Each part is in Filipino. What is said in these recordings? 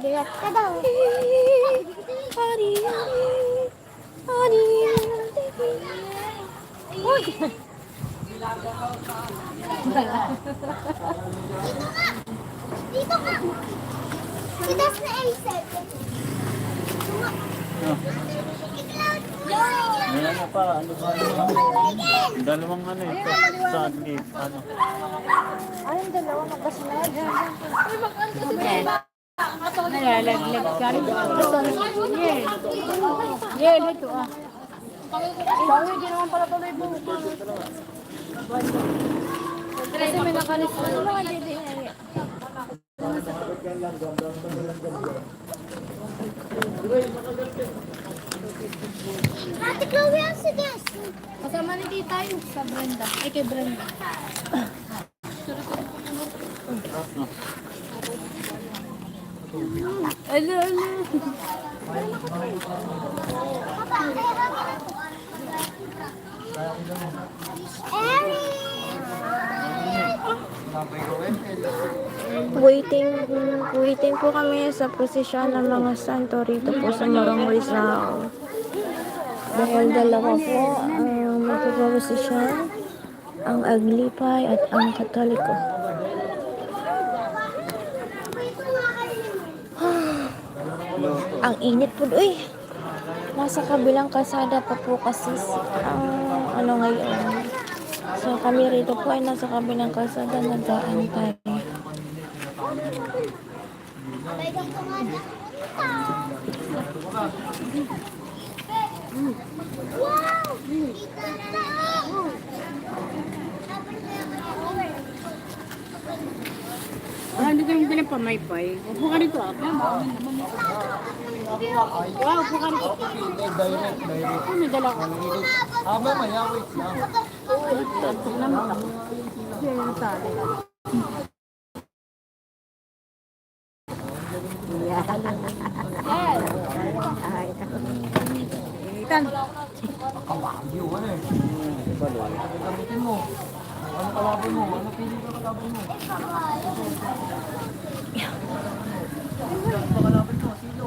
Biyak ka daw. Uy! Dito ka! Sidas na Acer. May ano pa, ano ba? Dalawang ano ito. Saan gate? Ano? Ayun, dalawa magkasunod. Nalalaglag ka rin. Yeah. Yeah, ito ah. Bawi, di naman pala tuloy mo. Kasi may nakalis na naman. Ate Chloe, ang sidas. Kasama ni tita yun sa Brenda. Ay, kay Brenda. Ano, ano? Waiting, waiting po kami sa posisyon ng mga santo rito po sa Morong Rizal. Dahil dalawa po ang magpaposisyon, ang Aglipay at ang Katoliko. Ang init po, uy! Nasa kabilang kasada pa po kasi ang ano ngayon. So kami rito po ay nasa kabilang kasada nag-aantay. Wow! Kita na! Ah, hindi ko yung pinapamaypay. Upo ka dito ah. Wow, ka dito. Direct, direct. Oh, may dala ko. Ah, mamaya, wait lang. Ito naman ako. Yan yung tali. Ikan. Kawagyo, ano eh. Gamitin mo. Ano kalaban mo? Ano pili ka kalaban mo? Kalaban mo, sino?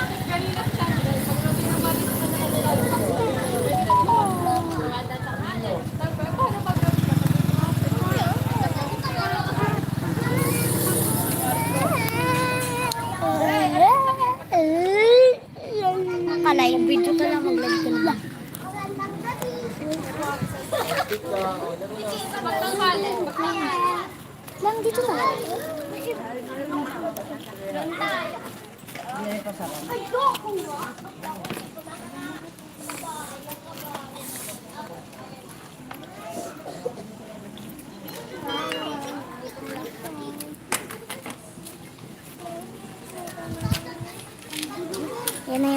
Kalay, video ka lang, mag-live ka lang. Lang dito na.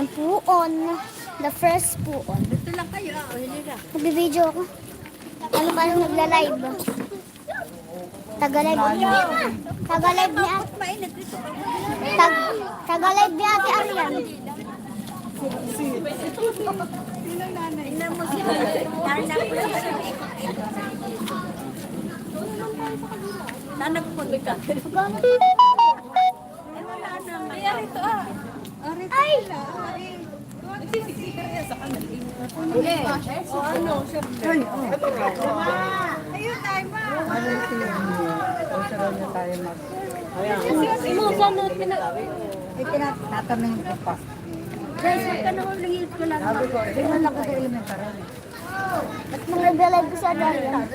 Na yung puon. The first puon. Ito lang kayo. Oh, hindi na. Nag-video ako. Ano ba nung nagla-live? Taga-live. Taga-live ni Ate. Tag Taga-live ni Ate Arian. Nanag po ka. Ay! Imusan na pinag... Tatanungin ko pa. Guys, huwag ka naman lingit ko lang. Sabi ko, lang ko sa elementary. At nung nagla-live ko sa Arian.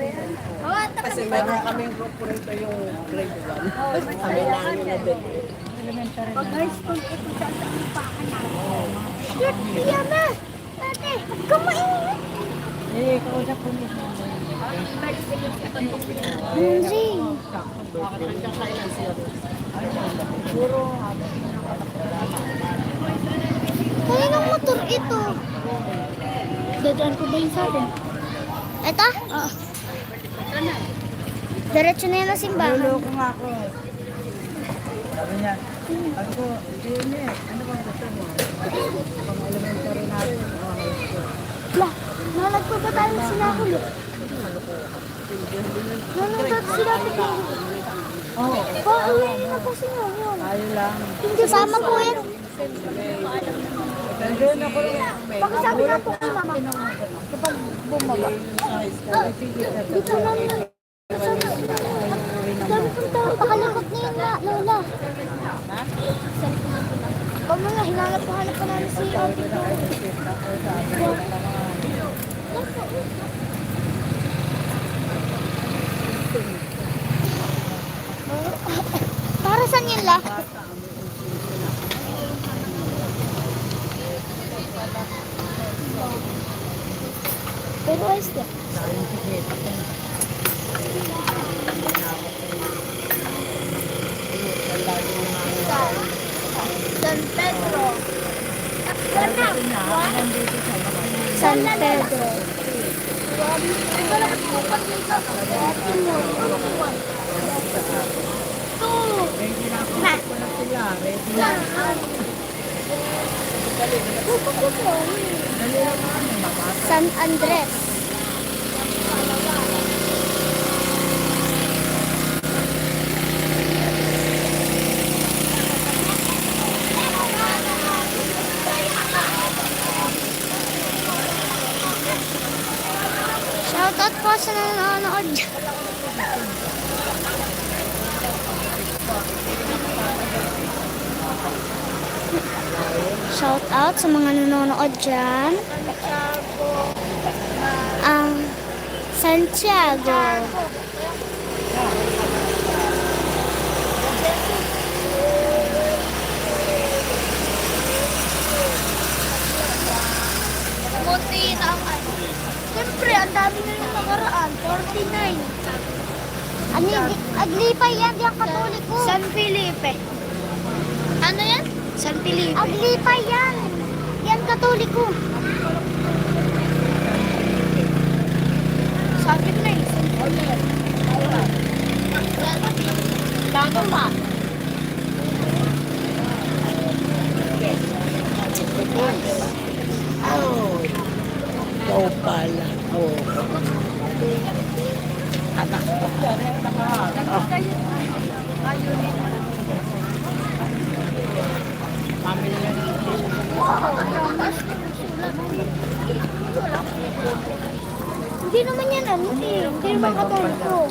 Kasi meron kaming grupo rito yung grade 1. Kami lang yung. Elementary na. Shit, iyan na! Ate, mainit. Eh, kausap ko niya. Hindi. Puro, Kaninong motor ito? Dadaan ko ba sa atin? Ito? Oo. Diretso na yan ang simbahan. niloloko nga ako. Sabi niya, sabi ko, Jimmy, ano bang gusto Oh. Wala. Nalagpo ba tayo sila huli? Nalagpo sila huli. Oo. Po, uwi na po sila yun. Ayun lang. Hindi sama po. Pakisabi na po kay mama. Kapag bumaba. Dito lang yun. Dami pong tao. Pakalikot na yun na, Lola. Pag mga hinanap po, hanap pa namin si Ate ko. Para saan yun la? Pero ayos na. San Pedro. San Pedro. San Andres. Shoutout po sa nanonood dyan. Shout out sa mga nanonood dyan. Ang Santiago. Buti na ang ano. Siyempre, ang dami na yung nakaraan. 49. Ano yung Aglipay yan, di ang katoliko. San Felipe. Ano yan? San Felipe. Aglipay yan. Katoliko. Sabi ko na eh. Bago pa. Ikaw pala. Oo. Hindi naman yan ano eh. Naman katoliko.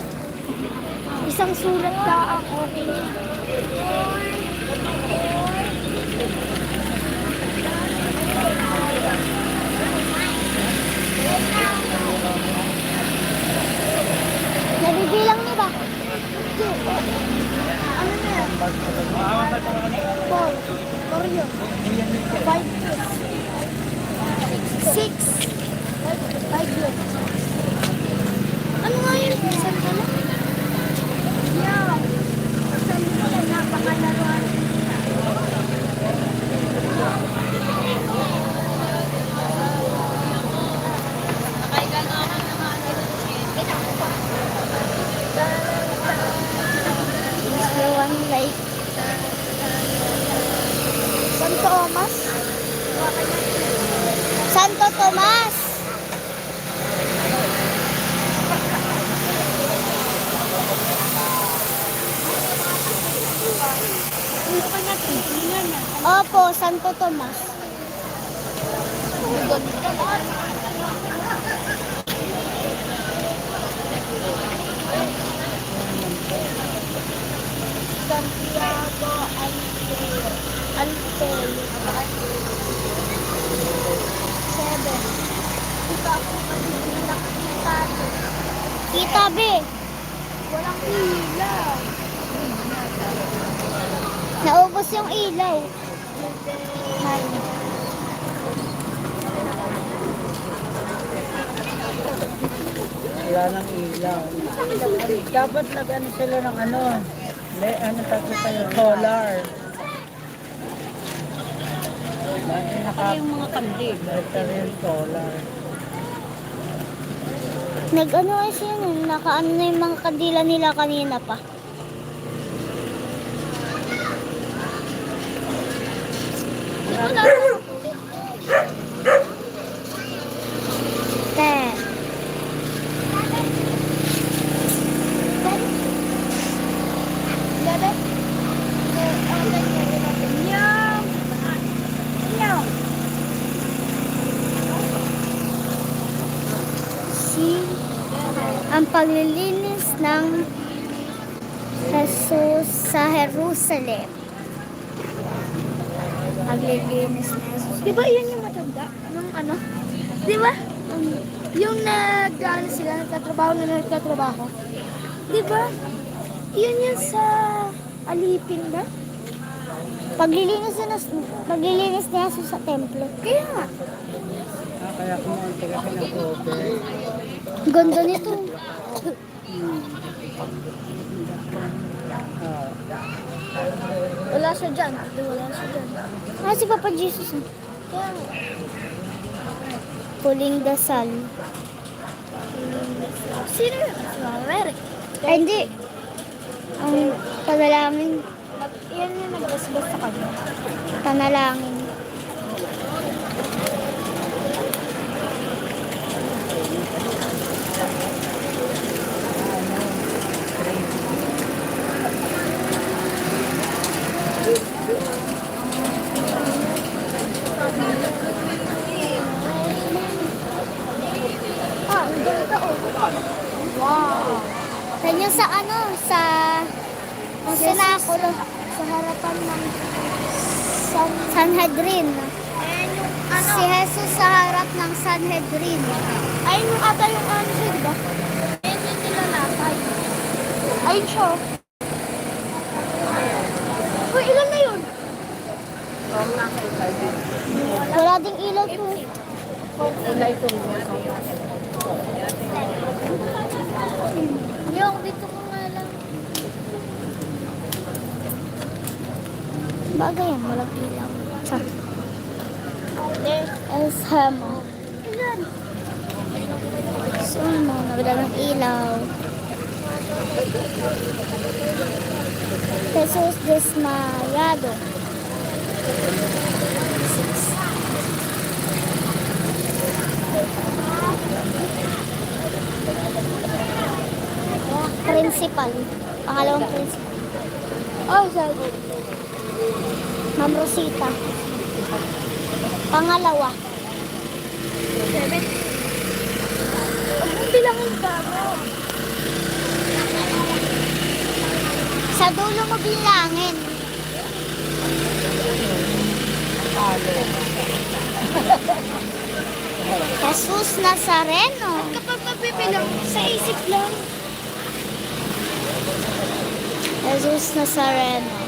Isang sulat ka ako. Nabibilang niyo ba? Two. Ano na yan? Four. Four yun. Five. Six. Five yun. Ano nga yun? Saan ka na? Opo, Santo Tomas. Santiago Alfeo. Alfeo. Seven. Ito ako kanina nakikita. Kita, be. Walang ilaw. Naubos yung ilaw. Wala nang ilaw. Dapat nag-ano sila ng ano. May ano tatlo tayo, solar. Naka... yung mga kandil. Yung solar. Nag-ano kasi yun, nakaano na yung mga kandila nila kanina pa. si ang paglilinis ng Jesus sa Jerusalem. Paglilinis ng Jesus. Di ba yun yung matanda? Nung ano? Di ba? yung nag, ano sila, nagtatrabaho na nagtatrabaho. Di ba? Yun yung sa Alipin ba? Paglilinis na paglilinis ni Jesus sa templo. Kaya nga. Ah, kaya kumunti kasi ng cover. Ganda nito. Ah, Wala siya dyan. Wala siya dyan. Ah, si Papa Jesus. Kaya nga. Huling dasal. Sino yun? Si Mama Mary. Ay, hindi. Ang panalangin. Yan yung nagbasbas sa kanya. Panalangin. Ah, ang ganda oh. Wow. Yan yung sa ano, sa Sinakulo. Sa harapan ng San Sanhedrin. Si Jesus sa harap ng Sanhedrin. Ayun yung ata yung ano siya, di ba? Ayun yung nilalakay. Ayun siya. Uy, ilan na yun? Wala ding ilaw to. Yung dito ko nga lang. Bagay walang ilaw. Sa. Ilan? Sumo, nawala ng ilaw. Jesus desmayado. Principal. Pangalawang principal. Oh, sabi. Ma'am Rosita. Pangalawa. Seven. Ang bilangin ka mo. Sa dulo mo bilangin. Jesus Nazareno. Kapag mabibilang sa isip lang. Jesus Nazareno.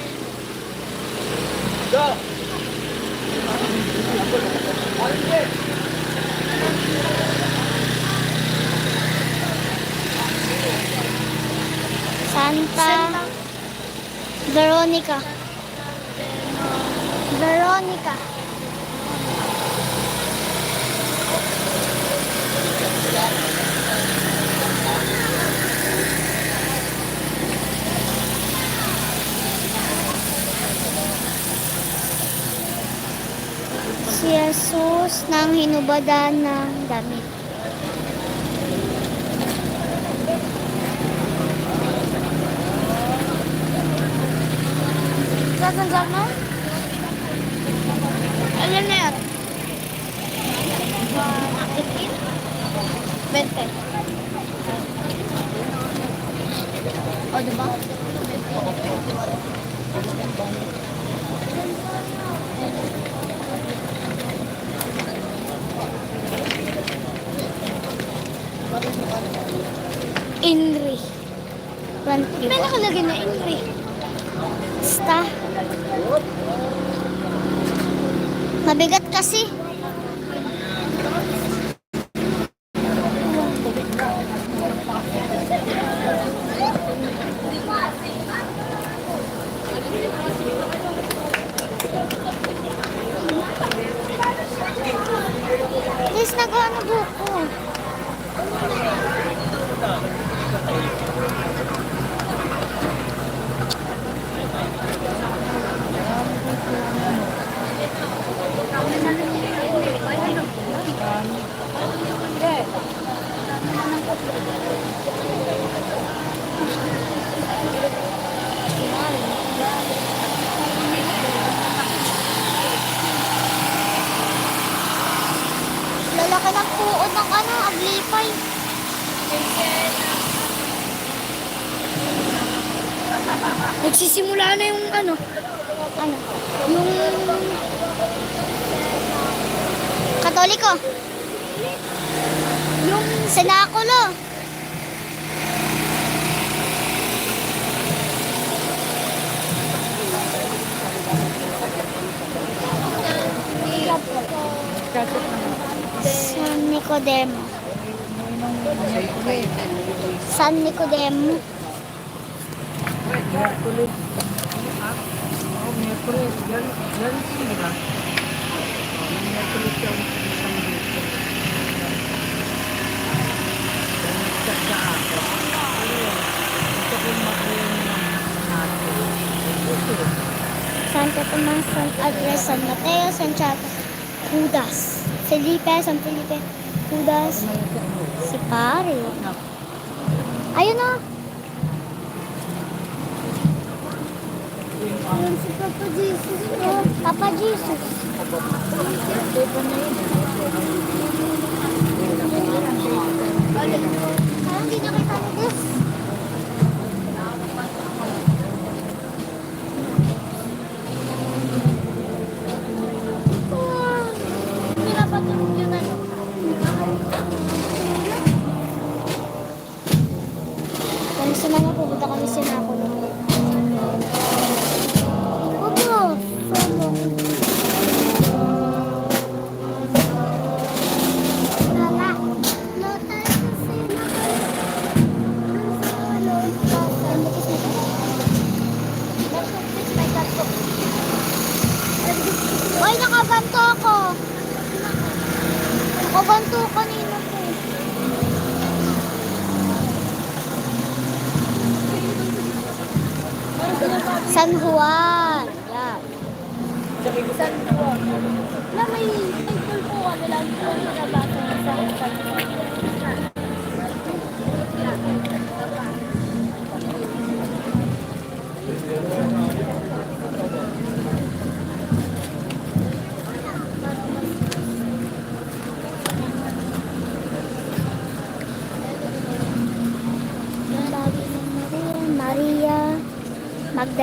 Santa Veronica. Veronica. Si Nang hinubadan ng damit. Tatanda mo? Alam na yan. Bente. O, diba? Inri. May nakalagay na Inri. Basta. Mabigat kasi. Dali ko. Yung sinakulo. San Nicodemo. San Nicodemo. Merkulis, Merkulis, Merkulis, Merkulis, Merkulis, Mateo, Santo Tomas, San Andres, San Mateo, Santiago, Judas, Felipe, San Felipe, Judas, si pare. Ayun na. Ayun si Papa Jesus. Oh, Papa Jesus. Parang hindi na kita kami sinakot.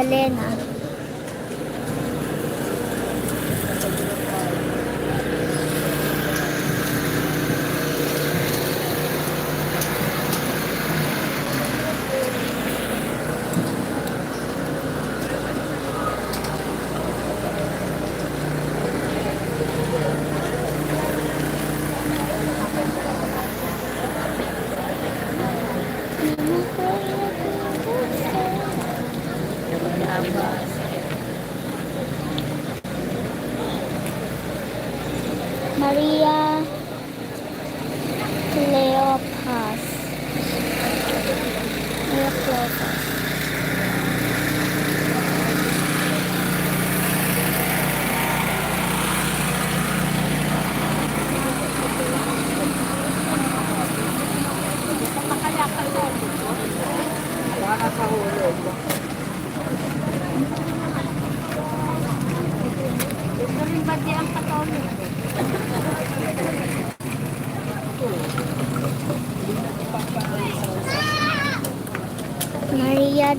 奶奶。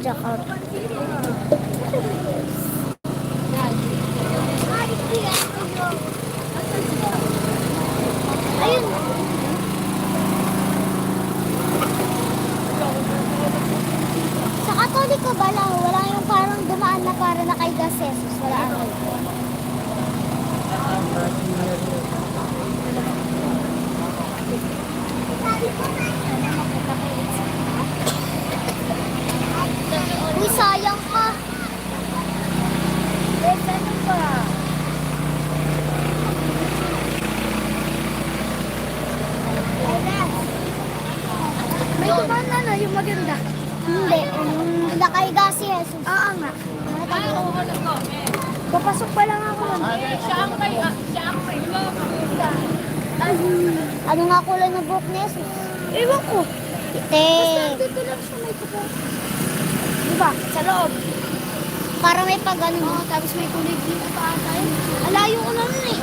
jack out. Ayun. Sa Katoliko wala yung parang dumaan na para na kay Wala ako. may pagano doon, tapos may kulay green pa ata yun. Alayo ko na nun eh.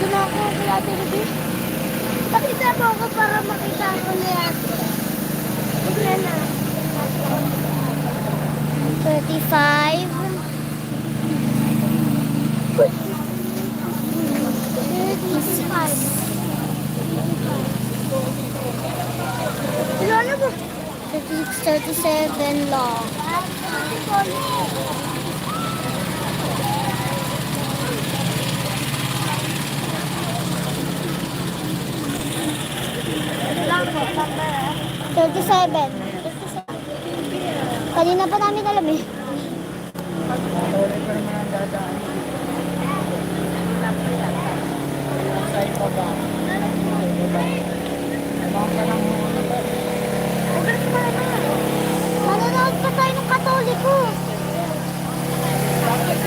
Doon ako kaya tinabi. Pakita mo ako para makita ko na yato. Tignan na. 35. Thirty-seven long. 37. Kanina pa namin alam eh. Manonood pa tayo ng katoliko. Bakit